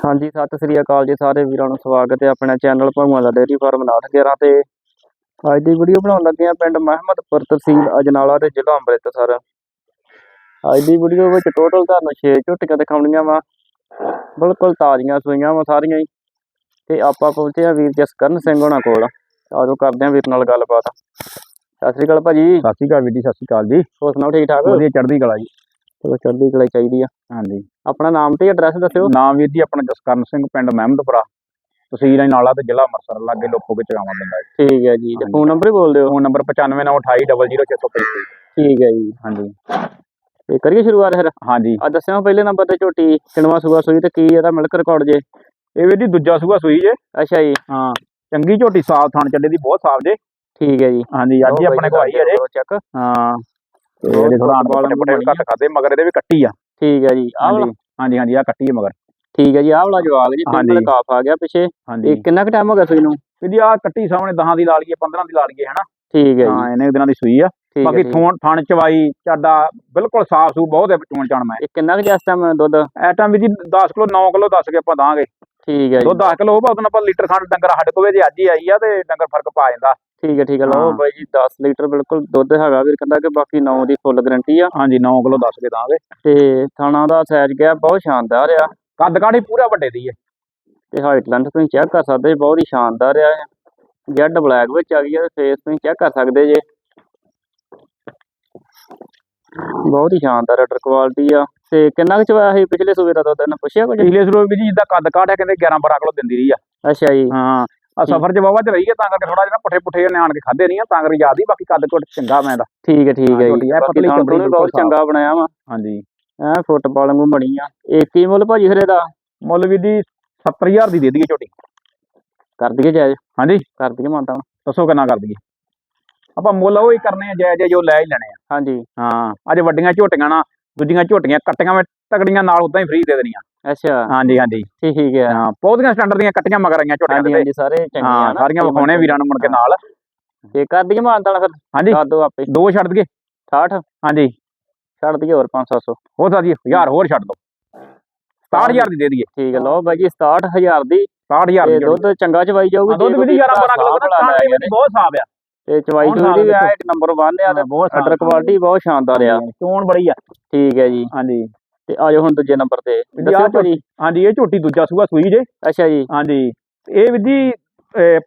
ਹਾਂਜੀ ਸਤਿ ਸ੍ਰੀ ਅਕਾਲ ਜੀ ਸਾਰੇ ਵੀਰਾਂ ਨੂੰ ਸਵਾਗਤ ਹੈ ਆਪਣੇ ਚੈਨਲ ਭਗਵਾਨ ਦਾ ਡੇਅਰੀ ਫਾਰਮ 911 ਤੇ। ਅੱਜ ਦੀ ਵੀਡੀਓ ਬਣਾਉਣ ਲੱਗੇ ਆ ਪਿੰਡ ਮਹਿਮਦਪੁਰ ਤਹਿਸੀਲ ਅਜਨਾਲਾ ਤੇ ਜ਼ਿਲ੍ਹਾ ਅੰਮ੍ਰਿਤਸਰ। ਅੱਜ ਦੀ ਵੀਡੀਓ ਵਿੱਚ ਟੋਟਲ ਤੁਹਾਨੂੰ 6 ਝੋਟੀਆਂ ਦਿਖਾਉਣੀਆਂ ਵਾ। ਬਿਲਕੁਲ ਤਾਜ਼ੀਆਂ ਸੂਈਆਂ ਵਾ ਸਾਰੀਆਂ ਹੀ। ਤੇ ਆਪਾਂ ਪਹੁੰਚੇ ਆ ਵੀਰ ਜਸਕਰਨ ਸਿੰਘ ਹੋਣਾ ਕੋਲ। ਆਜੋ ਕਰਦੇ ਆ ਵੀਰ ਨਾਲ ਗੱਲਬਾਤ। ਸਤਿ ਸ੍ਰੀ ਅਕਾਲ ਭਾਜੀ। ਸਤਿ ਸ਼੍ਰੀ ਅਕਾਲ ਵੀਰ ਜੀ ਸਤਿ ਸ਼੍ਰੀ ਅਕਾਲ ਜੀ। ਹੋਰ ਸੁਣਾਓ ਠੀਕ ਠਾਕ? ਵਧੀਆ ਚੜ੍ਹਦੀ ਕਲਾ ਜੀ। ਚਲੋ ਚੜ੍ਹਦੀ ਕਲਾ ਚਾਹੀਦੀ ਆ। ਹਾਂਜੀ। ਆਪਣਾ ਨਾਮ ਤੇ ਐਡਰੈਸ ਦੱਸਿਓ। ਨਾਮ ਵੀਰ ਜੀ ਆਪਣਾ ਜਸਕਰਨ ਸਿੰਘ ਪਿੰਡ ਮਹਿਮਦਪੁਰਾ। ਤਹਿਸੀਲ ਨਾਲਾ ਤੇ ਜ਼ਿਲ੍ਹਾ ਅੰਮ੍ਰਿਤਸਰ ਲਾਗੇ ਲੋਕੋ ਕੇ ਚਗਾਵਾਂ ਪੈਂਦਾ ਠੀਕ ਹੈ ਜੀ ਤੇ। ਫੋਨ ਨੰਬਰ ਹੀ ਬੋਲ ਦਿਓ। ਫੋਨ ਨੰਬਰ 9598200635 ਠੀਕ ਹੈ ਜੀ। ਹਾਂਜੀ। ਤੇ ਕਰੀਏ ਸ਼ੁਰੂਆਤ ਫਿਰ? ਹਾਂਜੀ। ਆ ਦੱਸਿਓ ਪਹਿਲੇ ਨੰਬਰ ਤੇ ਝੋਟੀ ਕਿਣਵਾ ਸੂਆ ਸੂਈ ਤੇ ਕੀ ਇਹਦਾ ਮਿਲਕ ਰਿਕਾਰਡ ਜੇ? ਇਹ ਜੀ ਦੂਜਾ ਸੂਆ ਸੂਈ ਜੇ। ਅੱਛਾ ਜੀ। ਹਾਂ ਚੰਗੀ ਝੋਟੀ ਸਾਫ਼ ਥਣ ਚੱਲੇ ਦੀ ਬਹੁਤ ਸਾਫ਼ ਜੇ। ਠੀਕ ਹੈ ਜੀ। ਹਾਂਜੀ ਅੱਜ ਹੀ ਆਪਣੇ ਕੋਲ ਆਈ ਹੈ ਜੇ। ਚੈੱਕ ਹਾਂ। ਤੇ ਇਹਦੇ ਥੋੜਾ ਘੱਟ ਖਾਦੇ ਮਗਰ ਇਹਦੇ ਵੀ ਕੱਟੀ ਆ। ਠੀਕ ਹੈ ਜੀ ਆਹ ਵਾਲਾ? ਹਾਂਜੀ ਹਾਂਜੀ ਆ ਕੱਟੀ ਹੈ ਮਗਰ। ਠੀਕ ਹੈ ਜੀ ਆਹ ਵਾਲਾ ਜਵਾਗ ਜੀ ਕਾਫ ਆ ਗਿਆ ਪਿੱਛੇ। ਇਹ ਕਿੰਨਾ ਕੁ ਟਾਈਮ ਹੋ ਗਿਆ ਸੂਈ ਨੂੰ? ਜੀ ਆ ਕੱਟੀ ਸਾਹਮਣੇ 10 ਦੀ ਲਾ ਲਈਏ 15 ਦੀ ਲਾ ਲਈਏ ਹਨਾ? ਠੀਕ ਹੈ ਹਾਂ ਜੀ ਇਹਨੇ ਕੁ ਦਿਨਾਂ ਦੀ ਸੂਈ ਆ। ਬਾਕੀ। ਥੋਣ ਥਣ ਚਵਾਈ ਚਾਡਾ ਬਿਲਕੁਲ ਸਾਫ਼ ਸੂ ਬਹੁਤ ਹੈ ਚੋਣ ਚਾਣ ਮੈਂ। ਇਹ ਕਿੰਨਾ ਕੁ ਜਿਸ ਟਾਈਮ ਦੁੱਧ? ਐ ਟਾਈਮ ਵੀ ਜੀ 10 ਕਿਲੋ 9 ਕਿਲੋ ਦੱਸ ਕੇ ਆਪਾਂ ਦਾਂਗੇ। ਠੀਕ ਹੈ ਜੀ। ਦੁੱਧ 10 ਕਿਲੋ ਹੋਊਗਾ ਉਦੋਂ ਆਪਾਂ ਲੀਟਰ ਖੰਡ ਡੰਗਰ ਸਾਡੇ ਕੋਲ ਜੇ ਅੱਜ ਹੀ ਆਈ ਆ ਤੇ ਡੰਗਰ ਫ਼ਰਕ ਪਾ ਜਾਂਦਾ। ਠੀਕ ਹੈ ਠੀਕ ਹੈ। ਲਓ। ਬਾਈ ਜੀ 10 ਲੀਟਰ ਬਿਲਕੁਲ ਦੁੱਧ ਹੈਗਾ ਵੀਰ ਕਹਿੰਦਾ ਕਿ ਬਾਕੀ 9 ਦੀ ਫੁੱਲ ਗਾਰੰਟੀ ਆ। ਹਾਂਜੀ 9 ਕਿਲੋ ਦੱਸ ਕੇ ਦਾਂਗੇ। ਤੇ ਥਾਣਾ ਦਾ ਸਾਈਜ਼ ਗਿਆ ਬਹੁਤ ਸ਼ਾਨਦਾਰ ਆ। ਕੱਦ ਕਾਠੀ ਪੂਰਾ ਵੱਡੇ ਦੀ ਹੈ ਤੇ ਹਾਈਟ ਲੈਂਥ ਤੁਸੀਂ ਚੈੱਕ ਕਰ ਸਕਦੇ ਬਹੁਤ ਹੀ ਸ਼ਾਨਦਾਰ ਆ। ਜੈਡ ਬਲੈਕ ਵਿੱਚ ਆ ਗਈ ਹੈ ਫੇਸ ਤੁਸੀਂ ਚੈੱਕ ਕਰ ਸਕਦੇ ਜੇ। ਬਹੁਤ ਹੀ ਸ਼ਾਨਦਾਰ ਅਟਰ ਕੁਆਲਿਟੀ ਆ। ਤੇ ਕਿੰਨਾ ਕੁ ਚਵਾਇਆ ਸੀ ਪਿਛਲੇ ਸੂਬੇ ਦਾ ਦੁੱਧ ਇਹਨਾਂ ਪੁੱਛਿਆ ਕੁਝ ਪਿਛਲੇ ਸਰੋਂ ਵੀ ਜਿੱਦਾਂ ਕੱਦ ਕਾਠ ਹੈ ਕਹਿੰਦੇ 11 12 ਕਿਲੋ ਦਿੰਦੀ ਰਹੀ ਆ। ਅੱਛਾ ਜੀ। ਹਾਂ ਆ ਸਫਰ 'ਚ ਬਾਬਾ ਚ ਰਹੀ ਹੈ ਤਾਂ ਕਰਕੇ ਥੋੜਾ ਜਿਹਾ ਪੁੱਠੇ ਪੁੱਠੇ ਨਿਆਣ ਕੇ ਖਾਦੇ ਨਹੀਂ ਆ ਤਾਂ ਕਰਕੇ ਯਾਦ ਹੀ ਬਾਕੀ ਕੱਦ ਕੋਟ ਚੰਗਾ ਮੈਂ ਦਾ ਠੀਕ ਹੈ ਠੀਕ ਹਾਂ, ਜੀ। ਬਾਕੀ ਪਤਲੀ ਥੋੜ੍ਹੀ ਬਹੁਤ ਚੰਗਾ ਬਣਾਇਆ ਵਾ। ਹਾਂਜੀ। ਐ ਫੁੱਟਬਾਲ ਵਾਂਗੂ ਬਣੀ ਆ। ਇਹ ਕੀ ਮੁੱਲ ਭਾਜੀ ਫਿਰ ਇਹਦਾ? ਮੁੱਲ ਵੀ ਜੀ 70000 ਦੀ ਦੇ ਦਈਏ ਝੋਟੀ ਕਰ ਦਈਏ ਜਾਇਜ਼? ਹਾਂਜੀ। ਕਰ ਦਈਏ ਮਾਨਤਾ। ਦੱਸੋ ਕਿੰਨਾ ਕਰ ਦਈਏ? ਆਪਾਂ ਮੁੱਲ ਉਹ ਹੀ ਕਰਨੇ ਆ ਜੈ ਜੈ ਜੋ ਲੈ ਹੀ ਲੈਣੇ ਆ। ਹਾਂਜੀ। ਹਾਂ ਅੱਜ ਵੱਡੀਆਂ ਝੋਟੀਆਂ ਨਾ ਦੂਜੀਆਂ ਝੋਟੀਆਂ ਕੱਟੀਆਂ ਵਿੱਚ ਤਕੜੀਆਂ ਨਾਲ ਉਦਾਂ ਹੀ ਫ੍ਰੀ ਦੇ ਦੇਣੀਆਂ। ਅੱਛਾ। ਹਾਂਜੀ ਹਾਂਜੀ। ਠੀਕ ਹੈ ਹਾਂ ਬਹੁਤੀਆਂ ਸਟੈਂਡਰਡ ਦੀਆਂ ਕੱਟੀਆਂ ਮਗਰ ਆਈਆਂ ਝੋਟੀਆਂ ਹਾਂਜੀ ਦੇ ਹਾਂਜੀ ਸਾਰੇ ਚੰਗੇ ਆ ਹਾਂ ਸਾਰੀਆਂ ਵਿਖਾਉਣੇ ਵੀਰਾਂ ਨੂੰ ਮੁੜ ਕੇ ਨਾਲ। ਤੇ ਕਰ ਦਈਏ ਮਾਨਤਾ ਫਿਰ? ਹਾਂਜੀ। ਕਰ ਦੋ ਆਪੇ। ਦੋ ਛੱਡ ਦਈਏ। 60 ਹਾਂਜੀ। ਛੱਡ ਦਈਏ ਹੋਰ 500 ਹੋਰ ਸਾਜੀ ਹਜ਼ਾਰ ਹੋਰ ਛੱਡ ਦੋ। 67000 ਦੀ ਦੇ ਦਈਏ। ਠੀਕ ਹੈ ਲਓ ਬਾਈ ਜੀ 67000 ਦੀ। 67000 ਤੇ ਦੀ। ਦੁੱਧ ਚੰਗਾ ਚਵਾਈ ਜਾਊਗੀ ਦੁੱਧ ਵੀ 11 12 ਕਿਲੋ ਦਾ ਬਹੁਤ ਸਾਫ਼ ਆ। ਤੇ ਚਵਾਈ ਚੂਈ ਦੀ ਵੀ ਆ ਇੱਕ ਨੰਬਰ 1 ਆ ਤੇ ਬਹੁਤ ਆਰਡਰ ਕੁਆਲਿਟੀ ਬਹੁਤ ਸ਼ਾਨਦਾਰ ਆ। ਚੋਣ ਬੜੀ ਆ। ਠੀਕ ਹੈ ਜੀ। ਹਾਂਜੀ। ਤੇ ਆਜੋ ਹੁਣ ਦੂਜੇ ਨੰਬਰ ਤੇ। ਦੱਸਿਓ ਭਾਜੀ। ਹਾਂਜੀ ਇਹ ਝੋਟੀ ਦੂਜਾ ਸੂਆ ਸੂਈ ਜੇ। ਅੱਛਾ ਜੀ। ਹਾਂਜੀ। ਇਹ ਵੀ ਜੀ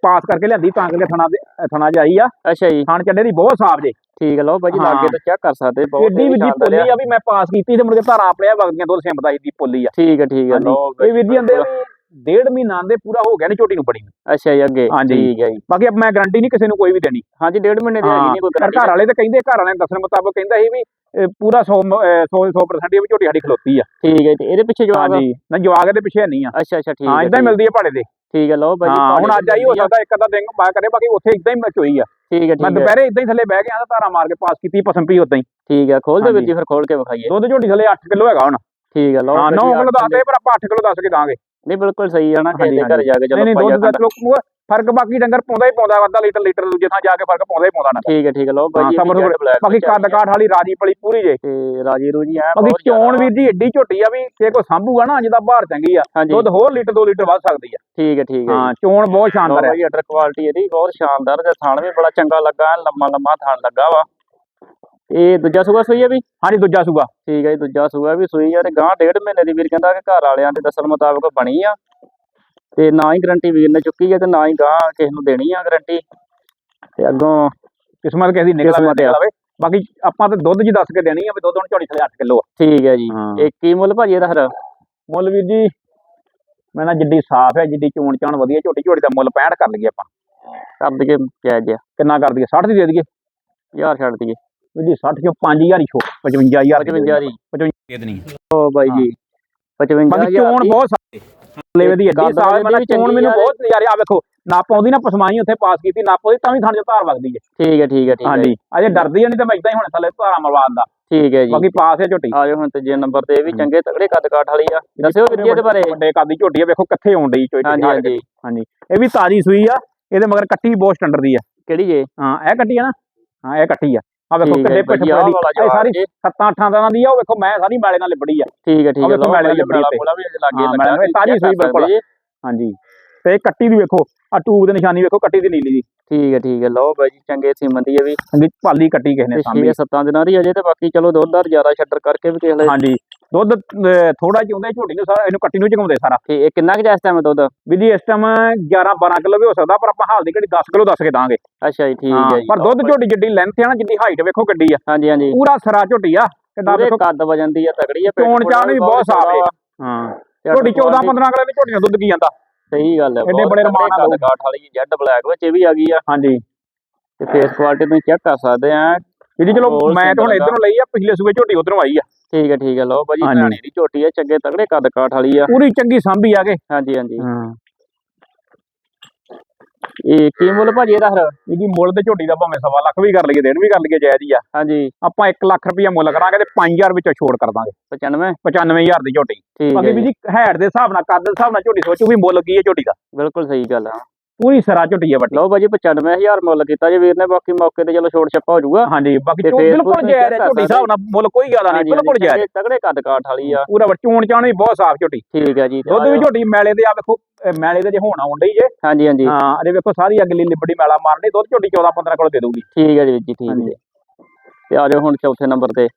ਪਾਸ ਕਰਕੇ ਲਿਆਂਦੀ ਤਾਂ ਕਰਕੇ ਥਣਾ ਦੇ ਥਣਾ ਆਈ ਆ। ਅੱਛਾ ਜੀ। ਥਣ ਚੱਡੇ ਦੀ ਬਹੁਤ ਸਾਫ਼ ਜੇ। ਠੀਕ ਲਓ ਭਾਜੀ। ਲਾਗੇ ਤੋਂ ਚੈੱਕ ਕਰ ਸਕਦੇ ਬਹੁਤ ਏਡੀ ਵੀ ਸ਼ਾਨਦਾਰ ਪੋਲੀ ਆ। ਵੀ ਮੈਂ ਪਾਸ ਕੀਤੀ ਤੇ ਮੁੜ ਕੇ ਧਾਰਾਂ ਆਪਣੇ ਵਗਦੀਆਂ ਦੁੱਧ ਸਿੰਪਦਾ ਦੀ ਪੋਲੀ ਆ। ਠੀਕ ਹੈ ਠੀਕ ਹੈ। ਲਓ ਇਹ ਵੀਰ ਜੀ ਆਂਦੇ ਵੀ ਡੇਢ ਮਹੀਨਾ ਆਂਦੇ ਪੂਰਾ ਹੋ ਗਿਆ ਨੇ ਝੋਟੀ ਨੂੰ ਬੜੀ ਨੂੰ। ਅੱਛਾ ਜੀ ਅੱਗੇ। ਹਾਂਜੀ। ਠੀਕ ਹੈ ਜੀ। ਬਾਕੀ ਮੈਂ ਗਾਰੰਟੀ ਨਹੀਂ ਕਿਸੇ ਨੂੰ ਕੋਈ ਵੀ ਦੇਣੀ। ਹਾਂਜੀ ਡੇਢ ਮਹੀਨੇ ਦੀ ਹੈਗੀ ਨਹੀਂ ਕੋਈ ਪਰ guarantee ਘਰ ਵਾਲੇ ਤਾਂ ਕਹਿੰਦੇ ਘਰ ਵਾਲਿਆਂ ਦੇ ਦੱਸਣ ਮੁਤਾਬਕ ਕਹਿੰਦਾ ਸੀ ਵੀ ਇਹ ਪੂਰਾ 100 100 100% ਵੀ ਝੋਟੀ ਸਾਡੀ ਖਲੋਤੀ ਆ। ਠੀਕ ਹੈ ਤੇ ਇਹਦੇ ਪਿੱਛੇ ਜਵਾਬ? ਹਾਂਜੀ। ਨਾ ਜਵਾਗ ਦੇ ਪਿੱਛੇ ਨਹੀਂ ਆ। ਅੱਛਾ ਅੱਛਾ ਠੀਕ ਹਾਂ ਹੈ ਇਦਾਂ ਹੀ ਮਿਲਦੀ ਹੈ ਭਾੜੇ ਦੇ। ਠੀਕ ਹੈ ਲਓ ਭਾਜੀ ਹਾਂ ਹੁਣ ਅੱਜ ਆਈ ਹੋ ਸਕਦਾ ਇੱਕ ਅੱਧਾ ਦਿਨ ਬਾ ਕਰੇ ਬਾਕੀ ਉੱਥੇ ਇਦਾਂ ਹੀ ਮੈਂ ਚੋਈ ਆ। ਠੀਕ ਹੈ ਮੈਂ ਠੀਕ ਹੈ। ਦੁਪਹਿਰੇ ਇਦਾਂ ਹੀ ਥੱਲੇ ਬਹਿ ਕੇ ਆਂ ਧਾਰਾ ਮਾਰ ਕੇ ਪਾਸ ਕੀਤੀ ਪਸੰਦ ਪੀ ਉਦਾਂ ਹੀ। ਠੀਕ ਹੈ ਖੋਲ ਦਿਓ ਵੀਰ। ਜੀ ਫਿਰ ਖੋਲ ਕੇ ਵਿਖਾਈਏ। ਦੁੱਧ ਝੋਟੀ ਥੱਲੇ 8 ਕਿਲੋ ਹੈਗਾ ਹੁਣ। ਠੀਕ ਹੈ ਲਓ ਹਾਂ 9 ਭਾਜੀ, ਕਿਲੋ ਦੱਸਦੇ ਪਰ ਆਪਾਂ 8 ਕਿਲੋ ਦੱਸ ਕੇ ਦਾਂਗੇ। ਨਹੀਂ ਬਿਲਕੁਲ ਸਹੀ ਹੈ ਨਾ ਕਿਸੇ ਦੇ ਘਰ ਜਾ ਕੇ ਚਲੋ ਨਹੀਂ ਦੁੱਧ ਦਾ ਚਲੋ ਫ਼ਰਕ ਬਾਕੀ ਡੰਗਰ ਪਾਉਂਦਾ ਹੀ ਪਾਉਂਦਾ ਅੱਧਾ ਲੀਟਰ ਲੀਟਰ ਦੂਜੇ ਥਾਂ ਜਾ ਕੇ ਫ਼ਰਕ ਪਾਉਂਦਾ ਹੀ ਪਾਉਂਦਾ ਨਾ। ਠੀਕ ਹੈ ਠੀਕ ਹੈ ਵੀ black ਬਾਕੀ ਆ ਕੱਦ ਕਾਠ ਵਾਲੀ ਰਾਜੀ ਪਲੀ ਪੂਰੀ ਜੇ। ਤੇ ਰਾਜੀ ਰੂਜੀ ਆ ਬਾਕੀ ਚੋਣ ਵੀਰ ਜੀ ਏਡੀ ਝੋਟੀ ਆ ਵੀ ਜੇ ਕੋਈ ਸੰਭੂਗਾ ਨਾ ਜਿਹਦਾ ਬਾਹਰ ਚੰਗੀ ਆ ਦੁੱਧ ਹੋਰ ਲੀਟਰ 2 ਲੀਟਰ ਵੱਧ ਸਕਦੀ ਆ। ਠੀਕ ਹੈ ਠੀਕ ਹੈ ਹਾਂ ਚੋਣ ਬਹੁਤ ਸ਼ਾਨਦਾਰ ਹੈ ਜੀ ਅਟਰ ਕੁਆਲਿਟੀ ਇਹਦੀ ਬਹੁਤ ਸ਼ਾਨਦਾਰ ਤੇ ਥਣ ਵੀ ਬੜਾ ਚੰਗਾ ਲੱਗਾ ਲੰਮਾ ਲੰਮਾ ਥਣ ਲੱਗਾ ਵਾ। ਇਹ ਦੂਜਾ ਸੂਆ ਸੂਈ ਹੈ ਵੀ? ਹਾਂਜੀ ਦੂਜਾ ਸੂਗਾ ਠੀਕ ਹੈ ਜੀ ਦੂਜਾ ਸੂਆ ਵੀ ਸੂਈ ਆ ਤੇ ਗਾਂ ਡੇਢ ਮਹੀਨੇ ਦੀ ਵੀਰ ਕਹਿੰਦਾ ਕਿ ਘਰ ਵਾਲਿਆਂ ਦੇ ਦੱਸਣ ਮੁਤਾਬਕ ਬਣੀ ਆ। ਤੇ ਨਾ ਹੀ ਗਰੰਟੀ ਵੀਰ ਨੇ ਚੁੱਕੀ ਹੈ ਤੇ ਨਾ ਹੀ ਗਾਂ ਕਿਸੇ ਨੂੰ ਦੇਣੀ ਆ ਗਰੰਟੀ ਤੇ ਅੱਗੋਂ ਕਿਸਮਤ ਕਿਸੇ ਦੀ ਨਿਕਲ ਆਵੇ। ਬਾਕੀ ਆਪਾਂ ਤਾਂ ਦੁੱਧ ਜੀ ਦੱਸ ਕੇ ਦੇਣੀ ਆ ਵੀ ਦੁੱਧ ਹੁਣ ਝੋਟੀ ਥੱਲੇ 8 ਕਿਲੋ ਆ। ਠੀਕ ਹੈ ਜੀ। ਇਹ ਕੀ ਮੁੱਲ ਭਾਜੀ ਇਹਦਾ ਫਿਰ? ਮੁੱਲ ਵੀਰ ਜੀ ਮੈਂ ਨਾ ਜਿੱਡੀ ਸਾਫ਼ ਹੈ ਜਿੱਡੀ ਚੋਣ ਚਾਣ ਵਧੀਆ ਝੋਟੀ ਝੋਟੀ ਦਾ ਮੁੱਲ 65 ਕਰ ਲਈਏ ਆਪਾਂ। ਕਰ ਦਈਏ ਜਾਇਜ਼ ਜਿਹਾ ਕਿੰਨਾ ਕਰ ਦਈਏ? 60 ਦੀ ਦੇ ਦਈਏ। ਯਾਰ ਛੱਡ ਦਈਏ। ਜੀ 60 ਚੋਂ 5000 ਹੀ ਛੋ 55000 55 ਦੀ 55 ਦੇਣੀ ਓ ਬਾਈ ਜੀ। 55 ਬਾਕੀ ਚੋਣ ਬਹੁਤ ਸਾਰੇ ਏਡੀ ਗੱਲ ਸਾਫ਼ ਇਹਦੀ ਮੈਂ ਚੋਣ ਮੈਨੂੰ। ਬਹੁਤ ਨਜ਼ਾਰੇ ਆ ਵੇਖੋ ਨਾ ਪਾਉਂਦੀ ਨਾ ਪਸਮਾਈ ਉੱਥੇ ਪਾਸ ਕੀਤੀ ਨਾ ਪਾਉਂਦੀ ਤਾਂ ਵੀ ਥਣ ਚ ਧਾਰ ਵਗਦੀ ਹੈ। ਠੀਕ ਹੈ ਠੀਕ ਹੈ ਠੀਕ ਹੈ। ਹਾਂਜੀ। ਅਜੇ ਡਰਦੀ ਨਹੀਂ ਤਾਂ ਮੈਂ ਇਦਾਂ ਹੀ ਹੁਣ ਥੱਲੇ ਧਾਰਾ ਮਰਵਾਦ ਦਾ। ਠੀਕ ਹੈ ਜੀ। ਬਾਕੀ ਪਾਸ ਹੈ ਝੋਟੀ। ਆਜੋ ਹੁਣ ਤੀਜੇ ਨੰਬਰ ਤੇ ਇਹ ਵੀ। ਚੰਗੇ ਤਗੜੇ ਕੱਦ ਕਾਠ ਵਾਲੀ ਆ। ਦੱਸਿਓ ਵੀਰ ਜੀ ਇਹਦੇ ਬਾਰੇ। ਵੱਡੇ ਕਾਦੀ ਝੋਟੀ ਆ ਵੇਖੋ ਕਿੱਥੇ ਆਉਣ ਡਈ ਝੋਟੀ ਹਾਂਜੀ ਹਾਂਜੀ। ਹਾਂਜੀ। ਇਹ ਵੀ ਤਾਜੀ ਸੂਈ ਆ ਇਹਦੇ ਮਗਰ ਕੱਟੀ ਬਹੁਤ ਸਟੈਂਡਰਡ ਦੀ ਆ। ਕਿਹੜੀ ਜੇ? ਹਾਂ ਇਹ ਕੱਟੀ ਆ ਨਾ। ਹਾਂ ਇਹ ਕੱਟੀ ਆ। ਆ ਵੇਖੋ ਕਿੱਡੇ ਪਿੱਠ ਪੜੀ ਇਹ ਸਾਰੀ। ਸੱਤਾਂ ਅੱਠਾਂ ਦਿਨਾਂ ਦੀ ਆ ਉਹ ਵੇਖੋ ਮੈਂ ਸਾਰੀ ਮੈਲੇ ਨਾਲ ਲਿਬੜੀ ਆ ਠੀਕ ਹੈ ਠੀਕ ਹੈ ਮੈਲੇ ਲੱਭੜੀ ਮੈਲਾ ਤੇ। ਤਾਜ਼ੀ ਸੂਈ ਬਿਲਕੁਲ। ਹਾਂਜੀ ਤੇ ਕੱਟੀ ਦੀ ਵੇਖੋ ਆ ਟੂਬ ਦੇ ਨਿਸ਼ਾਨੀ ਵੇਖੋ ਕੱਟੀ ਦੀ ਨੀਲੀ ਦੀ ਠੀਕ ਹੈ ਠੀਕ ਹੈ। ਲਓ ਬਾਈ ਜੀ ਚੰਗੇ ਸੀਮਨ ਦੀ ਹੈ ਵੀ। ਚੰਗੀ ਭਾਲੀ ਕੱਟੀ ਕਿਸੇ ਨੇ ਸਾਹਮਣੇ 6-7 ਦਿਨਾਂ ਦੀ ਅਜੇ ਤੇ ਬਾਕੀ ਚਲੋ ਦੁੱਧਦਾਰ ਜ਼ਿਆਦਾ ਛੱਡਰ ਕਰਕੇ ਵੀ ਦੇਖ ਲੈ ਹਾਂਜੀ। ਦੁੱਧ ਥੋੜਾ ਜਿਉਂਦਾ ਝੋਟੀ ਨੂੰ ਸਾਰਾ ਇਹਨੂੰ ਕੱਟੀ ਨੂੰ ਚਗਾਉਂਦੇ ਸਾਰਾ। ਤੇ ਇਹ ਕਿੰਨਾ ਕੁ ਜਾਇਜ਼ ਟਾਈਮ ਦੁੱਧ? ਵੀ ਜੀ ਇਸ ਟਾਈਮ 11 12 ਕਿਲੋ ਵੀ ਹੋ ਸਕਦਾ ਪਰ ਆਪਾਂ ਹਾਲ ਦੀ ਘੜੀ 10 ਕਿਲੋ ਦੱਸ ਕੇ ਦਾਂਗੇ। ਅੱਛਾ ਜੀ ਠੀਕ ਹਾਂ, ਜੀ। ਪਰ ਦੁੱਧ ਝੋਟੀ ਜਿੱਡੀ ਲੈਂਥ ਹੈ ਨਾ ਜਿੱਡੀ ਹਾਈਟ ਵੇਖੋ ਕਿੱਡੀ ਆ। ਹਾਂਜੀ ਹਾਂਜੀ। ਪੂਰਾ ਸਰਾ ਝੋਟੀ ਆ ਕਿੱਡਾ ਵੇਖੋ। ਕੱਦ ਵਜਨ ਦੀ ਆ ਤਗੜੀ ਆ ਚੋਣ ਚਾਣ ਵੀ ਬਹੁਤ ਸਾਫ਼ ਹੈ। ਹਾਂ ਝੋਟੀ 14 15 ਕਿਲੋ ਦੀ ਝੋਟੀ ਦਾ ਦੁੱਧ ਕੀ ਜਾਂਦਾ। ਸਹੀ ਗੱਲ ਹੈ ਐਡੇ ਬੜੇ ਰਮਾਨ ਨਾਲ ਕਾਠ ਵਾਲੀ ਜੈਡ ਬਲੈਕ ਵਿੱਚ ਇਹ ਵੀ ਆ ਗਈ ਆ। ਹਾਂਜੀ। ਤੇ ਫੇਸ ਕੁਆਲਿਟੀ ਤੁਸੀਂ ਚੈੱਕ ਕਰ ਸਕਦੇ ਆ। ਜਿਹੜੀ ਚਲੋ ਮੈਂ ਤਾਂ ਹੁਣ ਇਧਰੋਂ ਲਈ ਆ ਪਿਛਲੇ ਸੂਬੇ ਝੋਟੀ ਉਧਰੋਂ ਆਈ ਆ। ਠੀਕ ਹੈ ਠੀਕ ਹੈ ਲਓ ਭਾਜੀ। ਘਾਣੀ ਦੀ ਝੋਟੀ ਆ ਚੰਗੇ ਤਗੜੇ ਕੱਦ ਕਾਠ ਵਾਲੀ ਆ। ਪੂਰੀ ਚੰਗੀ ਸਾਂਭੀ ਆ ਕੇ। ਹਾਂਜੀ ਹਾਂਜੀ। ਹਾਂ। ਇਹ ਕੀ ਮੁੱਲ ਭਾਜੀ ਇਹਦਾ ਫਿਰ? ਇਹਦੀ ਮੁੱਲ ਤੇ ਝੋਟੀ ਦਾ ਭਾਵੇਂ ਸਵਾ ਲੱਖ ਵੀ ਕਰ ਲਈਏ ਦੇਣ ਵੀ ਕਰ ਲਈਏ ਜਾਇਜ਼ ਹੀ ਆ। ਹਾਂਜੀ। ਆਪਾਂ 1 ਲੱਖ ਰੁਪਇਆ ਮੁੱਲ ਕਰਾਂਗੇ ਤੇ 5000 ਵਿੱਚੋਂ ਛੋੜ ਕਰ ਦਾਂਗੇ। 95 95000 ਦੀ ਝੋਟੀ। ਠੀਕ ਬਾਕੀ ਹੈ ਵੀ ਜੀ ਜੀ ਹੈਡ ਦੇ ਹਿਸਾਬ ਨਾਲ ਕੱਦ ਦੇ ਹਿਸਾਬ ਨਾਲ ਝੋਟੀ ਸੋਚੋ ਵੀ ਮੁੱਲ ਕੀ ਹੈ ਝੋਟੀ ਦਾ। ਬਿਲਕੁਲ ਸਹੀ ਗੱਲ ਆ। ਪੂਰੀ ਸਰਾ ਝੋਟੀ ਹੈ ਵੱਡੀ। ਲਓ ਭਾਜੀ 95000 ਮੁੱਲ ਕੀਤਾ ਜੀ ਵੀਰ ਨੇ ਬਾਕੀ ਮੌਕੇ ਤੇ ਚਲੋ ਛੋਟ ਛੱਪਾ ਹੋ ਜਾਊਗਾ। ਹਾਂਜੀ ਬਾਕੀ ਤੇ ਬਿਲਕੁਲ ਤੇ ਜਾਇਜ਼ ਹੈ ਝੋਟੀ ਹਿਸਾਬ ਨਾਲ ਮੁੱਲ ਕੋਈ ਜ਼ਿਆਦਾ ਨਹੀਂ ਬਿਲਕੁਲ ਜਾਇਜ਼। ਤਗੜੇ ਕੱਦ ਕਾਠ ਵਾਲੀ ਆ। ਪੂਰਾ ਚੋਣ ਚਾਣ ਵੀ ਬਹੁਤ ਸਾਫ਼ ਝੋਟੀ। ਠੀਕ ਹੈ ਜੀ ਤੇ ਦੁੱਧ ਵੀ। ਝੋਟੀ ਮੈਲੇ ਦੇ ਆ ਵੇਖੋ ਮੈਲੇ ਦੇ ਜੇ ਹੁਣ ਆਉਣ ਡਈ ਜੇ। ਹਾਂਜੀ ਹਾਂਜੀ। ਹਾਂ ਅਰੇ ਵੇਖੋ ਸਾਰੀ ਅਗਲੀ ਲਿਬੜੀ ਮੈਲਾ ਮਾਰਨੀ ਦੁੱਧ ਝੋਟੀ 14 15 ਕਿਲੋ ਦੇ ਦਊਗੀ। ਠੀਕ ਹੈ ਜੀ ਜੀ ਠੀਕ। ਹੈ ਤੇ ਆ ਜਾਓ ਹੁਣ ਚੌਥੇ ਨੰਬਰ ਤੇ।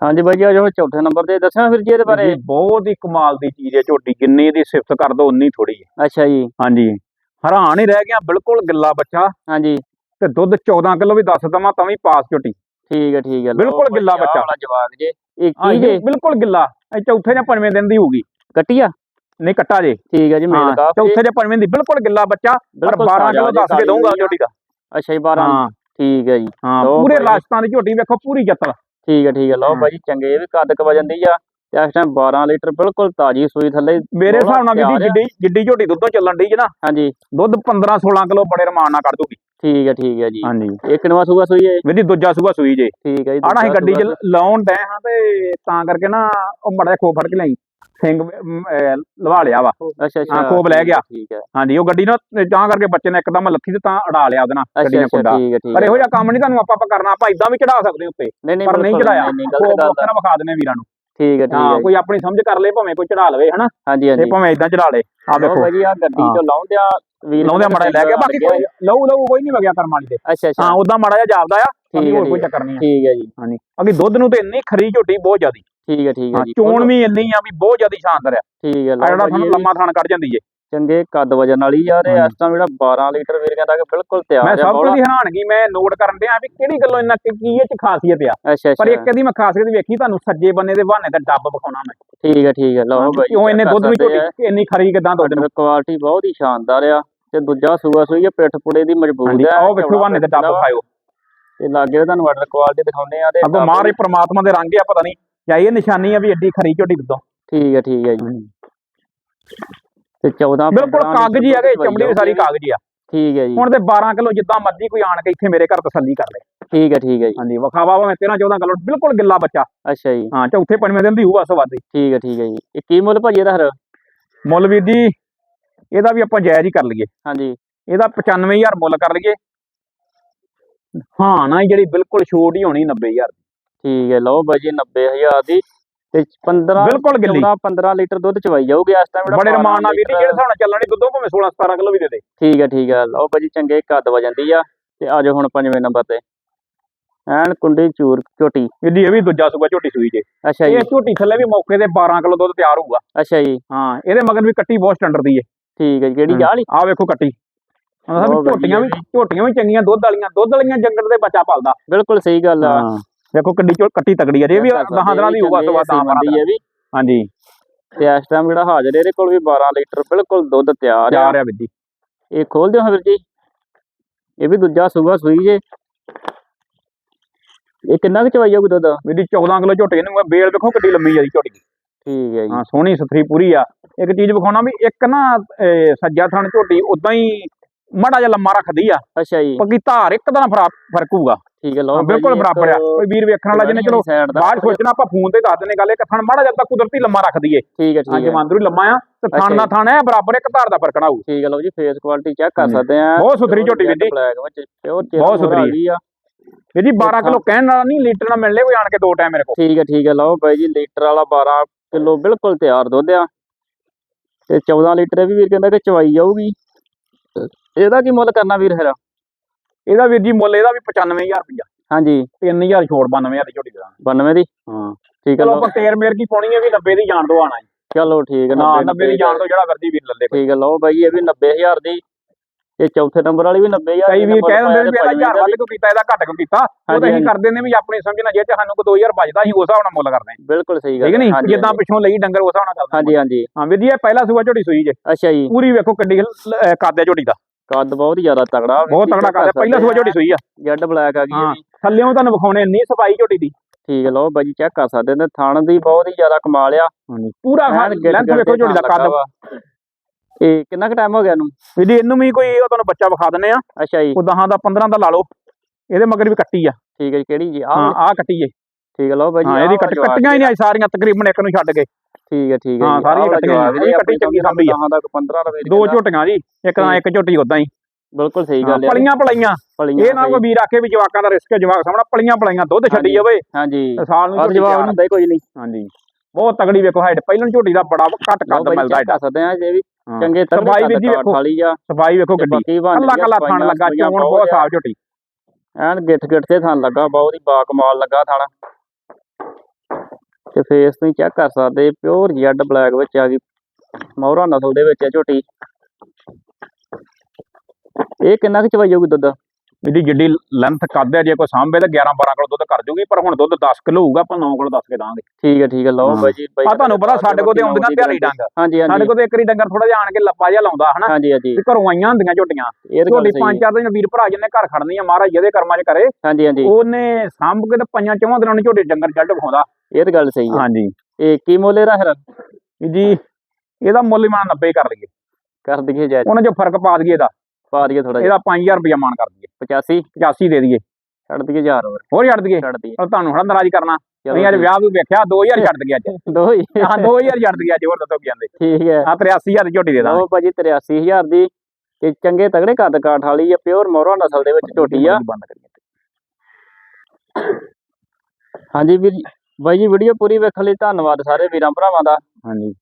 ਹਾਂਜੀ ਬਾਈ ਜੀ ਆ ਜਾਓ ਚੌਥੇ ਨੰਬਰ ਤੇ। ਦੱਸਣਾ ਫਿਰ ਜੀ ਇਹਦੇ ਬਾਰੇ। ਬਹੁਤ ਹੀ ਕਮਾਲ ਦੀ ਚੀਜ਼ ਹੈ ਝੋਟੀ ਜਿੰਨੀ ਦੀ ਸਿਫਤ ਕਰ ਦੋ ਉਨੀ ਥੋੜੀ ਹੈ। ਅੱਛਾ ਜੀ। ਹਾਂਜੀ। ਹੈਰਾਨ ਹੀ ਰਹਿ ਗਿਆ ਬਿਲਕੁਲ ਗਿੱਲਾ ਬੱਚਾ। ਹਾਂਜੀ। ਤੇ ਦੁੱਧ 14 ਕਿਲੋ ਵੀ ਦੱਸ ਦਵਾਂ ਤਾਂ ਵੀ ਪਾਸ ਝੋਟੀ। ਠੀਕ ਹੈ ਠੀਕ ਹੈ। ਬਿਲਕੁਲ ਗਿੱਲਾ ਬੱਚਾ। ਵਾਲਾ ਜਵਾਬ ਜੇ। ਇਹ ਹਾਂ ਕੀ ਜੀ, ਬਿਲਕੁਲ ਗਿੱਲਾ। ਇਹ ਚੌਥੇ ਜਾਂ ਪੰਜਵੇਂ ਦਿਨ ਦੀ ਹੋਊਗੀ। ਕੱਟੀਆ ਨਹੀਂ ਕੱਟਾ ਜੇ। ਠੀਕ ਹੈ ਜੀ ਮੇਲ ਕਾਫ ਚੌਥੇ ਜਾਂ ਪੰਜਵੇਂ ਦੀ। ਬਿਲਕੁਲ ਗਿੱਲਾ ਬੱਚਾ। ਪਰ ਬਿਲਕੁਲ 12 ਤਾਜ਼ਾ ਕਿਲੋ ਦੱਸ ਕੇ ਦਊਂਗਾ ਝੋਟੀ ਦਾ। ਅੱਛਾ ਜੀ 12 ਹਾਂ। ਠੀਕ ਹੈ ਜੀ। ਹਾਂ ਪੂਰੇ। ਰਾਜਸਥਾਨ ਦੀ ਝੋਟੀ ਵੇਖੋ ਪੂਰੀ ਜੱਤਲ। ਠੀਕ ਹੈ ਠੀਕ ਹੈ ਲਓ ਹਾਂ। ਭਾਈ ਚੰਗੇ ਇਹ ਵੀ ਕੱਦ ਕ ਵਜਨ ਦੀ ਆ। ਤੇ ਇਸ ਟਾਈਮ 12 ਲੀਟਰ ਬਿਲਕੁਲ ਤਾਜੀ ਸੂਈ ਥੱਲੇ ਮੇਰੇ ਹਿਸਾਬ ਨਾਲ ਵੀ। ਜਿੱਡੀ ਜਿੱਡੀ ਝੋਟੀ ਦੁੱਧੋਂ ਚੱਲਣ ਡਈ ਹੈ ਨਾ ਹਾਂਜੀ। ਦੁੱਧ 15 16 ਕਿਲੋ ਬੜੇ ਰਮਾਨ ਨਾਲ ਕੱਢ ਦੂਗੀ। ਠੀਕ ਹੈ ਠੀਕ ਹੈ ਜੀ। ਹਾਂਜੀ। ਇਹ ਕਿਨਵਾ ਸੂਆ ਸੂਈ ਹੈ ਮੇਰੀ ਦੂਜਾ ਸੂਆ ਸੂਈ ਜੇ। ਠੀਕ ਹੈ ਜੀ ਆਣਾ ਦੂਜਾ ਗੱਡੀ 'ਚ ਲਾਉਣ ਡਏ ਹਾਂ ਤੇ ਤਾਂ ਕਰਕੇ ਨਾ ਉਹ ਮੜਾ ਖੋਬ ਫੜ ਕੇ ਲਈ ਸਿੰਘ ਅਮ, ਅਹ, ਲਵਾ ਲਿਆ ਵਾ। ਅੱਛਾ ਅੱਛਾ। ਹਾਂ, ਖੋਬ ਲੈ ਗਿਆ। ਠੀਕ ਹੈ। ਹਾਂਜੀ ਉਹ ਗੱਡੀ ਨਾ ਤਾਂ ਕਰਕੇ ਬੱਚੇ ਨੇ ਇੱਕਦਮ ਲੱਥੀ ਤੇ ਤਾਂ ਅੜਾ ਲਿਆ ਉਹਦੇ ਨਾਲ ਗੱਡੀ ਅੱਛਾ ਨੇ ਅੱਛਾ ਕੁੰਡਾ ਠੀਕ ਹੈ ਠੀਕ ਪਰ ਇਹੋ ਜਿਹਾ ਕੰਮ ਨਹੀਂ ਤੁਹਾਨੂੰ ਆਪਾਂ ਆਪਾਂ ਕਰਨਾ ਆਪਾਂ ਇਦਾਂ ਵੀ ਚੜਾ ਸਕਦੇ ਉੱਤੇ ਨਹੀਂ ਨਹੀਂ ਪਰ ਨਹੀਂ ਬਿਲਕੁਲ ਚੜਾਇਆ ਨਹੀਂ ਗਲਤ ਖੋਬ ਗੱਲ ਵਿਖਾ ਦਨੇ ਵੀਰਾਂ ਨੂੰ। ਠੀਕ ਹੈ ਠੀਕ ਹਾਂ ਹੈ। ਕੋਈ ਆਪਣੀ ਸਮਝ ਕਰ ਲੇ ਭਾਵੇਂ ਕੋਈ ਚੜਾ ਲਵੇ ਹਨਾ? ਹਾਂਜੀ ਤੇ ਹਾਂਜੀ ਭਾਵੇਂ ਇਦਾਂ ਚੜਾ ਲੇ ਆ ਲਓ ਵੇਖੋ ਭਾਜੀ ਆ ਗੱਡੀ। ਚੋਂ ਲਾਉਂਦਿਆ ਲਾਉਂਦੇ ਮੜਾ ਲੈ ਗਿਆ ਬਾਕੀ ਕੋਈ ਲਊ ਲਊ ਕੋਈ ਨਹੀਂ ਵਗਿਆ ਕਰਮ ਵਾਲੀ ਦੇ। ਅੱਛਾ ਅੱਛਾ। ਹਾਂ ਉਦਾਂ ਮੜਾ ਜਿਹਾ ਜਾਪਦਾ ਆ ਠੀਕ ਹੈ ਕੋਈ ਜੀ। ਚੱਕਰ ਨਹੀਂ ਆ। ਠੀਕ ਹੈ ਜੀ ਹਾਂਜੀ। ਬਾਕੀ ਦੁੱਧ ਨੂੰ ਤੇ ਇੰਨੀ ਖਰੀ ਝੋਟੀ ਬਹੁਤ ਜ਼ਿਆਦੀ। ਠੀਕ ਹੈ ਠੀਕ ਹੈ ਜੀ। ਚੋਣ ਵੀ ਇੰਨੀ ਆ ਵੀ ਬਹੁਤ ਜ਼ਿਆਦੀ ਸ਼ਾਨਦਾਰ ਆ। ਠੀਕ ਹੈ ਆ ਜਿਹੜਾ ਵੀ ਲੰਮਾ ਥਾਣ ਕੱਢ ਜਾਂਦੀ ਏ। ਚੰਗੇ ਕੱਦ ਵਜਨ ਵਾਲੀ ਯਾਰ ਇਹ। ਇਸ ਟਾਈਮ ਜਿਹੜਾ 12 ਲੀਟਰ ਵੀਰ ਕਹਿੰਦਾ ਕਿ ਬਿਲਕੁਲ ਤਿਆਰ ਮੈਂ ਹੈ ਸਭ। ਕੁਝ ਹੈਰਾਨਗੀ ਮੈਂ ਨੋਟ ਕਰਨ ਡਿਆ ਵੀ ਕਿਹੜੀ ਗੱਲੋਂ ਇੰਨਾ ਕੀ ਇਹ ਚ ਖਾਸੀਅਤ ਆ। ਪਰ ਇੱਕ ਇਹਦੀ ਮੈਂ ਖਾਸੀਅਤ ਵੇਖੀ ਤੁਹਾਨੂੰ ਸੱਜੇ ਬੰਨੇ ਦੇ ਬਹਾਨੇ ਤੇ ਡੱਬ ਵਿਖਾਉਣਾ ਮੈਂ। ਠੀਕ ਹੈ ਠੀਕ ਹੈ। ਲਓ ਭਾਈ ਕਿਉਂ ਇੰਨੇ ਦੁੱਧ ਵੀ ਝੋਟੀ ਇੰਨੀ ਖਰੀ ਕਿਦਾਂ ਦੁੱਧ ਨੂੰ? ਕੁਆਲਿਟੀ ਬਹੁਤ ਹੀ ਸ਼ਾਨਦਾਰ ਆ। ਤੇ ਦੂਜਾ ਸੂਆ ਸੂਈ ਹੈ ਪਿੱਠ ਪੁੜੇ ਦੀ ਮਜ਼ਬੂਤ ਹਾਂਜੀ ਹੈ ਆਓ ਵੇਖੋ ਬਹਾਨੇ ਤੇ ਵਾ। ਵਿਖਾਇਓ ਤੇ ਲਾਗੇ ਤੁਹਾਨੂੰ ਵਾਟਰ ਕੁਆਲਿਟੀ ਦਿਖਾਉਂਦੇ ਆ ਤੇ ਅੱਗੋਂ ਮਹਾਰਾਜ ਪ੍ਰਮਾਤਮਾ ਦੇ ਰੰਗ ਆ ਪਤਾ ਨਹੀਂ ਜਾਂ ਇਹ ਨਿਸ਼ਾਨੀ ਆ ਵੀ ਐਡੀ ਖਰੀ ਝੋਟੀ ਦੁੱਧੋਂ ਠੀਕ ਹੈ ਠੀਕ ਹੈ ਜੀ। ਤੇ 14 ਬਿਲਕੁਲ 15 ਕਾਗਜ਼ੀ ਆ ਗਏ ਚਮੜੀ ਵੀ ਸਾਰੀ ਕਾਗਜ਼ੀ ਆ। ਠੀਕ ਹੈ ਜੀ। ਹੁਣ ਤੇ 12 ਕਿਲੋ ਜਿੱਦਾਂ ਮਰਜ਼ੀ ਕੋਈ ਆਣ ਕੇ ਇੱਥੇ ਮੇਰੇ ਘਰ ਤਸੱਲੀ ਕਰ ਲੈ। ਠੀਕ ਹੈ ਠੀਕ ਹੈ ਜੀ। ਹਾਂਜੀ ਵਿਖਾਵਾ ਭਾਵੇਂ 13 14 ਕਿਲੋ ਬਿਲਕੁਲ ਗਿੱਲਾ ਬੱਚਾ। ਅੱਛਾ ਜੀ। ਹਾਂ ਚੌਥੇ ਪੰਜਵੇਂ ਦਿਨ ਦੀ ਹੋਊ ਬਸ ਵਾਦੀ ਠੀਕ ਹੈ ਠੀਕ ਹੈ ਜੀ। ਇਹ ਕੀ ਮੁੱਲ ਭਾਜੀ ਇਹਦਾ ਹਰ? ਮੁੱਲ ਵੀਰ ਜੀ ਇਹਦਾ ਵੀ ਆਪਾਂ ਜਾਇਜ਼ ਹੀ ਕਰ ਲਈਏ। ਹਾਂਜੀ। ਇਹਦਾ 95000 ਮੁੱਲ ਕਰ ਲਈਏ। ਹਾਂ ਨਾ ਜਿਹੜੀ ਬਿਲਕੁਲ ਛੋਟ ਹੀ ਹੋਣੀ 90000 ਠੀਕ ਹੈ ਲਓ ਭਾਜੀ 90000 ਦੀ। ਤੇ 15 ਬਿਲਕੁਲ ਗਿੱਲੀ। 14 15 ਲੀਟਰ ਦੁੱਧ ਚਵਾਈ ਜਾਊਗੀ ਇਸ ਟਾਈਮ ਬੜੇ ਰਮਾਨ ਨਾਲ ਜੀ ਜਿਹੜੇ ਨਾਲ ਚੱਲਣੀ ਦੁੱਧੋਂ ਭਾਵੇਂ 16 17 ਕਿਲੋ ਵੀ ਦੇ ਦੇ। ਠੀਕ ਹੈ ਠੀਕ ਹੈ। ਲਓ ਭਾਜੀ ਚੰਗੇ ਕੱਦ ਵਜਨ ਦੀ ਆ। ਤੇ ਆ ਜਾਓ ਹੁਣ ਪੰਜਵੇਂ ਨੰਬਰ ਤੇ। ਐਨ ਕੁੰਡੀ ਚੂਰ ਝੋਟੀ। ਜੀ ਇਹ ਵੀ ਦੂਜਾ ਸੂਆ ਝੋਟੀ ਸੂਈ ਜੇ। ਅੱਛਾ ਜੀ। ਇਹ ਝੋਟੀ ਥੱਲੇ ਵੀ ਮੌਕੇ ਤੇ 12 ਕਿਲੋ ਦੁੱਧ ਤਿਆਰ ਹੋਊਗਾ। ਅੱਛਾ ਜੀ। ਹਾਂ ਇਹਦੇ ਮਗਰ ਵੀ ਕੱਟੀ ਬਹੁਤ ਸਟੈਂਡਰਡ ਦੀ ਏ। ਠੀਕ ਹੈ ਜੀ ਕਿਹੜੀ ਆਹ ਵੇਖੋ ਕੱਟੀ। ਉਹਨਾਂ ਬਹੁਤ ਵੀ ਝੋਟੀਆਂ ਵੀ ਝੋਟੀਆਂ ਵੀ ਚੰਗੀਆਂ ਦੁੱਧ ਵਾਲੀਆਂ ਦੁੱਧ ਵਾਲੀਆਂ ਜੰਗਲ ਦੇ ਬੱਚਾ ਪਾਲਦਾ। ਬਿਲਕੁਲ ਸਹੀ ਗੱਲ ਆ। ਵੇਖੋ ਕਿੱਡੀ ਚੋ ਕੱਟੀ ਤਗੜੀ ਆ। ਇਹ ਵੀ 10 ਦਿਨਾਂ ਦੀ ਹੋਊਗਾ ਸਵਾ 10 ਦੀ। ਹੈ ਵੀ। ਹਾਂਜੀ। ਤੇ ਇਸ ਟਾਈਮ ਜਿਹੜਾ ਹਾਜ਼ਰ ਇਹਦੇ ਕੋਲ ਵੀ 12 ਲੀਟਰ ਬਿਲਕੁਲ ਦੁੱਧ ਤਿਆਰ ਆ। ਤਿਆਰ ਆ ਵੀਰ ਜੀ ਇਹ ਖੋਲ ਦਿਓ ਹਾਂ ਵੀਰ ਜੀ। ਇਹ ਵੀ ਦੂਜਾ ਸੂਆ ਸੂਈ ਜੇ। ਇਹ ਕਿੰਨਾ ਕੁ ਚਵਾਈ ਜਾਊਗੀ ਦੁੱਧ? ਜੀ 14 ਕਿਲੋ ਝੋਟੀ ਨੂੰ ਬੇਲ ਵੇਖੋ ਕਿੱਡੀ ਲੰਮੀ ਆ ਜੀ ਝੋਟੀ। ਦੀ। ਠੀਕ ਹੈ ਜੀ। ਹਾਂ ਸੋਹਣੀ ਸੁਥਰੀ ਪੂਰੀ ਆ। ਇੱਕ ਚੀਜ਼ ਵਿਖਾਉਣਾ ਵੀ ਇੱਕ ਨਾ ਸੱਜਾ ਥਣ ਝੋਟੀ ਉਦਾਂ ਹੀ ਮੜਾ ਜਿਹਾ ਲੰਮਾ ਰੱਖਦੀ ਆ। ਅੱਛਾ ਜੀ। ਪੱਕੀ ਧਾਰ ਇੱਕ ਦਾ ਫ਼ਰਕ ਹੋਊਗਾ ਠੀਕ ਹੈ ਲਓ ਬਿਲਕੁਲ ਬਰਾਬਰ ਆ। ਕੋਈ ਵੀਰ ਵੇਖਣ ਵਾਲਾ ਜਿਹਨੇ ਚਲੋ ਬਾਅਦ ਸੋਚਣਾ ਆਪਾਂ ਫੋਨ ਤੇ ਦੱਸ ਦਿੰਨੇ ਗੱਲ। ਇੱਕ ਥਣ ਮਾੜਾ ਜਿਹਾ ਤਾਂ ਕੁਦਰਤੀ ਲੰਮਾ ਰੱਖ ਦਈਏ ਠੀਕ ਹੈ ਠੀਕ ਹੈ। ਜਮਾਂਦਰੂ ਲੰਮਾ ਆ ਤੇ ਥਣ ਜੀ। ਥਣ ਹੈ ਬਰਾਬਰ ਇੱਕ ਧਾਰ ਦਾ ਫ਼ਰਕ ਨਾ ਹੋਊ। ਠੀਕ ਹੈ ਲਓ ਜੀ ਫੇਸ ਕੁਆਲਿਟੀ ਚੈੱਕ ਕਰ ਹਾਂਜੀ। ਸਕਦੇ ਆ ਬਹੁਤ ਸੁਥਰੀ ਝੋਟੀ ਵੀਰ ਜੀ। ਬਹੁਤ ਸੁਥਰੀ। ਆ। ਜੀ 12 ਕਿਲੋ ਕਹਿਣ ਨਾਲ ਨਹੀਂ ਲੀਟਰ ਨਾਲ ਮਿਲਣੇ ਕੋਈ ਆਣ ਕੇ ਦੋ ਟਾਈਮ ਮੇਰੇ ਕੋਲ। ਠੀਕ ਹੈ ਠੀਕ ਹੈ ਲਓ ਬਾਈ ਜੀ ਲੀਟਰ ਵਾਲਾ 12 ਕਿਲੋ ਬਿਲਕੁਲ ਤਿਆਰ ਦੁੱਧ ਆ। ਤੇ 14 ਲੀਟਰ ਵੀ ਵੀਰ ਕਹਿੰਦਾ ਕਿ ਚਵਾਈ ਜਾਊਗੀ। ਇਹਦਾ ਕੀ ਮੁੱਲ ਕਰਨਾ ਵੀਰ ਫਿਰ? ਇਹਦਾ ਵੀਰ ਜੀ ਮੁੱਲ ਇਹਦਾ ਵੀ 95000 ਰੁਪਇਆ ਹਾਂਜੀ। 3000 ਛੋੜ 92000 ਦੀ ਝੋਟੀ ਦਾ 92 ਦੀ? ਹਾਂ ਠੀਕ ਹੈ ਲਓ। ਆਪਾਂ ਤੇਰ ਮੇਰ ਕੀ ਪਾਉਣੀ ਹੈ ਵੀ 90 ਦੀ ਜਾਣ ਦੋ ਆਣਾ ਚਲੋ ਠੀਕ ਹੈ ਹਾਂ 90 90 ਦੀ ਜਾਣ ਦੋ ਜਿਹੜਾ ਵਰਦੀ ਵੀਰ ਲੱਲੇ ਠੀਕ ਹੈ ਲਓ ਬਾਈ ਇਹ ਵੀ 90000 ਦੀ ਇਹ ਚੌਥੇ ਨੰਬਰ ਵਾਲੀ ਵੀ 90000 ਕਈ ਵੀਰ ਕਹਿ ਦਿੰਦੇ ਨੇ ਵੀ ਇਹਦਾ ਪੰਜਵੀਂ 1000 ਵੱਧ ਕਿਉਂ ਕੀਤਾ ਇਹਦਾ ਘੱਟ ਕਿਉਂ ਕੀਤਾ? ਉਹ ਤਾਂ ਅਸੀਂ। ਕਰਦੇ ਨੇ ਵੀ ਆਪਣੀ ਸਮਝਣਾ ਜੇ ਤੇ ਸਾਨੂੰ ਕੋਈ 2000 ਬਚਦਾ ਅਸੀਂ ਉਸ ਹਿਸਾਬ ਨਾਲ ਮੁੱਲ ਕਰਦੇ ਹਾਂ। ਬਿਲਕੁਲ ਸਹੀ ਗੱਲ ਠੀਕ ਨਹੀਂ? ਜਿੱਦਾਂ ਪਿੱਛੋਂ ਲਈ ਡੰਗਰ ਉਸ ਹਿਸਾਬ ਨਾਲ ਕਰਦੇ ਹਾਂਜੀ ਹਾਂਜੀ। ਹਾਂ ਵੀਰ ਜੀ ਇਹ ਪਹਿਲਾ ਸੂਆ ਝੋਟੀ ਸੂਈ ਜੇ। ਅੱਛਾ ਜੀ। ਪੂਰੀ ਵੇਖੋ ਕਿੱਡੀ ਕਾਦਿਆ ਝੋਟੀ ਦਾ। ਕੱਦ ਬਹੁਤ ਹੀ ਜ਼ਿਆਦਾ ਤਗੜਾ ਬਹੁਤ ਤਗੜਾ ਕਾਦਿਆ ਪਹਿਲਾ ਸੂਆ ਝੋਟੀ ਸੂਈ ਆ। ਜੈਡ ਬਲੈਕ ਆ ਗਈ ਵੀ। ਥੱਲਿਓਂ ਤੁਹਾਨੂੰ ਵਿਖਾਉਣੇ ਨਹੀਂ ਸਫ਼ਾਈ ਝੋਟੀ ਦੀ। ਠੀਕ ਹੈ ਲਓ ਬਾਈ ਜੀ ਚੈੱਕ ਕਰ ਸਕਦੇ ਨੇ। ਥਣ ਦੀ ਬਹੁਤ ਹੀ ਜ਼ਿਆਦਾ ਕਮਾਲ ਆ। ਪੂਰਾ ਲੈਂਥ ਵੇਖੋ ਝੋਟੀ ਦਾ ਕੱਦ। ਇਹ ਕਿੰਨਾ ਕੁ ਟਾਈਮ ਹੋ ਗਿਆ ਇਹਨੂੰ? ਜੀ ਇਹਨੂੰ ਵੀ ਕੋਈ ਉਹ ਤੁਹਾਨੂੰ ਬੱਚਾ ਵਿਖਾ ਦਿੰਨੇ ਆ। ਅੱਛਾ ਜੀ। ਉਹ 10 ਦਾ 15 ਦਾ ਲਾ ਲਓ। ਇਹਦੇ ਮਗਰ ਵੀ ਕੱਟੀ ਆ। ਠੀਕ ਹੈ ਜੀ ਕਿਹੜੀ ਜੀ? ਆ ਹਾਂ ਆਹ ਕੱਟੀ ਏ। ਠੀਕ ਹੈ ਲਓ ਜੀ ਹਾਂ ਇਹਦੀ ਕੱਟ ਕੱਟੀਆਂ ਹੀ ਨਹੀਂ ਸਾਰੀਆਂ ਤਕਰੀਬਨ ਇੱਕ ਨੂੰ ਛੱਡ ਕੇ। ਠੀਕ ਹੈ ਠੀਕ ਹੈ ਹਾਂ, ਸਾਰੀਆਂ ਕੱਟੀਆਂ ਜਵਾਬ ਨੇ, ਜੀ, ਕੱਟੀ ਚੰਗੀ ਸਾਂਭੀ ਆ। ਤੱਕ 15 ਦਾ ਦੋ। ਝੋਟੀਆਂ ਜੀ ਇੱਕ ਨਾਲ ਇੱਕ ਝੋਟੀ ਉਦਾਂ ਹੀ। ਬਿਲਕੁਲ ਸਹੀ ਹਾਂ, ਗੱਲ ਹੈ ਪਲੀਆਂ ਪਲਾਈਆਂ ਪਲੀਆਂ ਇਹ ਨਾ ਕੋਈ ਵੀਰ ਆਖੇ ਵੀ ਜਵਾਕਾਂ ਦਾ ਰਿਸਕ ਹੈ ਜਵਾਕ ਸਾਹਮਣਾ ਪਲੀਆਂ ਪਲਾਈਆਂ ਦੁੱਧ ਛੱਡੀ। ਜਾਵੇ। ਹਾਂਜੀ। ਸਾਲ ਨੂੰ ਤਿਆਰ। ਹੁੰਦਾ ਹੀ ਕੋਈ ਨਹੀਂ। ਹਾਂਜੀ। ਬਹੁਤ ਤਗੜੀ ਵੇਖੋ ਹਾਈਟ ਪਹਿਲਾਂ ਝੋਟੀ ਦਾ ਬੜਾ ਘੱਟ ਕੱਦ ਮਿਲਦਾ ਕਰ ਸਕਦੇ ਆ ਜੇ ਵੀ ਹਾਂ। ਚੰਗੇ ਸਫ਼ਾਈ ਵੀਰ ਜੀ ਵੇਖੋ। ਖਾਲੀ ਆ ਸਫ਼ਾਈ ਵੇਖੋ ਗੱਡੀ। ਬਾਕੀ ਕੱਲਾ ਕੱਲਾ ਥਣ ਲੱਗਾ ਚੋਣ ਬਹੁਤ ਸਾਫ਼ ਝੋਟੀ। ਐਨ ਗਿੱਠ ਗਿੱਠ ਤੇ ਥਣ ਲੱਗਾ ਬਹੁਤ ਹੀ ਬਾ ਕਮਾਲ ਲੱਗਾ ਥਣ ਤੇ ਫੇਸ ਤੁਸੀਂ ਚੈੱਕ ਕਰ ਸਕਦੇ ਪਿਓਰ ਜੈਡ ਬਲੈਕ ਵਿੱਚ ਆ ਗਈ। ਮੌਰਾ ਨਸਲ ਦੇ ਵਿੱਚ ਆ ਝੋਟੀ। ਇਹ ਕਿੰਨਾ ਕੁ ਚਵਾਈ ਜਾਊਗੀ ਦੁੱਧ? ਇਹਦੀ ਜਿੱਡੀ ਲੈਂਥ ਕੱਦ ਹੈ ਜੇ ਕੋਈ ਸਾਂਭੇ ਤਾਂ 11 12 ਕਿਲੋ ਦੁੱਧ ਕਰ ਜੂਗੀ ਪਰ ਹੁਣ ਦੁੱਧ 10 ਕਿਲੋ ਹੋਊਗਾ ਆਪਾਂ 9 ਕਿਲੋ ਦੱਸ ਕੇ ਦਾਂਗੇ। ਠੀਕ ਹੈ ਠੀਕ ਹੈ ਲਓ ਹਾਂ। ਬਾਈ ਜੀ ਬਾਈ ਆ ਤੁਹਾਨੂੰ ਪਤਾ ਸਾਡੇ ਕੋਲ ਤੇ ਆਉਂਦੀਆਂ ਦਿਹਾੜੀ ਡੰਗ। ਹਾਂਜੀ ਸਾਡੇ ਕੋਲ ਤੇ ਇੱਕ ਰੀ ਡੰਗਰ ਥੋੜਾ ਜਿਹਾ ਆਣ ਕੇ ਲੱਪਾ ਜਿਹਾ ਲਾਉਂਦਾ ਹਨਾ? ਹਾਂਜੀ ਹਾਂਜੀ। ਤੇ ਘਰੋਂ ਆਈਆਂ ਹੁੰਦੀਆਂ ਝੋਟੀਆਂ। ਝੋਟੀ ਪੰਜ ਹੈ। ਚਾਰ ਦਿਨ ਵੀਰ ਭਰਾ ਜਿਹਨੇ ਘਰ ਖੜਨੀ ਆ ਮਹਾਰਾਜ ਜਿਹਦੇ ਕਰਮਾਂ 'ਚ ਕਰੇ। ਹਾਂਜੀ ਹਾਂਜੀ। ਉਹਨੇ ਸਾਂਭ ਕੇ ਤੇ ਪੰਜਾਂ ਚੌਵਾਂ ਦਿਨਾਂ ਨੂੰ ਝੋਟੀ ਡੰਗਰ ਜੱਡ ਵਿਖਾਉਂਦਾ। ਇਹ ਤਾਂ ਗੱਲ ਸਹੀ ਹੈ। ਹਾਂਜੀ। ਇਹ ਕੀ ਮੁੱਲ ਇਹਦਾ ਫਿਰ? ਜੀ ਇਹਦਾ ਮੁੱਲ ਹੀ ਮਾਨ 90 ਕਰ ਲਈਏ। ਕਰ ਦਈਏ ਜੈ ਉਹਨਾਂ 'ਚ ਫ਼ਰਕ ਪਾ ਦਈਏ ਇਹਦਾ। ਪਾ ਦਈਏ ਥੋੜਾ ਜਿਹਾ। ਇਹਦਾ 5000 ਰੁਪਇਆ ਮਾਨ ਕਰ ਦਈਏ। 85 85 ਦੇ ਦਈਏ। ਛੱਡ ਦਈਏ 1000 ਹੋਰ। ਹੋਰ ਛੱਡ ਦਈਏ। ਛੱਡ ਦਈਏ। ਉਹ ਤੁਹਾਨੂੰ ਹੜਾ ਨਾਰਾਜ਼ ਕਰਨਾ। ਨਹੀਂ ਅੱਜ ਵਿਆਹ ਵੀ ਵੇਖਿਆ 2000 ਛੱਡ ਦਈਏ ਅੱਜ। ਦੋ ਹੀ ਹਾਂ 2000 ਛੱਡ ਦਈਏ ਅੱਜ ਹੋਰ ਦੱਸੋ ਕੀ ਜਾਂਦੇ ਠੀਕ ਹੈ। ਆ 83000 ਦੀ ਝੋਟੀ ਦੇ ਦਾਂ ਲਓ ਭਾਜੀ 83000 ਦੀ। ਤੇ ਚੰਗੇ ਤਗੜੇ ਕੱਦ ਕਾਠ ਵਾਲੀ ਆ ਪਿਓਰ ਮੋਹਰਾ ਨਸਲ ਦੇ ਵਿੱਚ ਝੋਟੀ ਆ। ਹਾਂਜੀ ਵੀਰ ਜੀ ਬਾਈ ਜੀ ਵੀਡੀਓ ਪੂਰੀ ਵੇਖਣ ਲਈ ਧੰਨਵਾਦ ਸਾਰੇ ਵੀਰਾਂ ਭਰਾਵਾਂ ਦਾ। ਹਾਂਜੀ।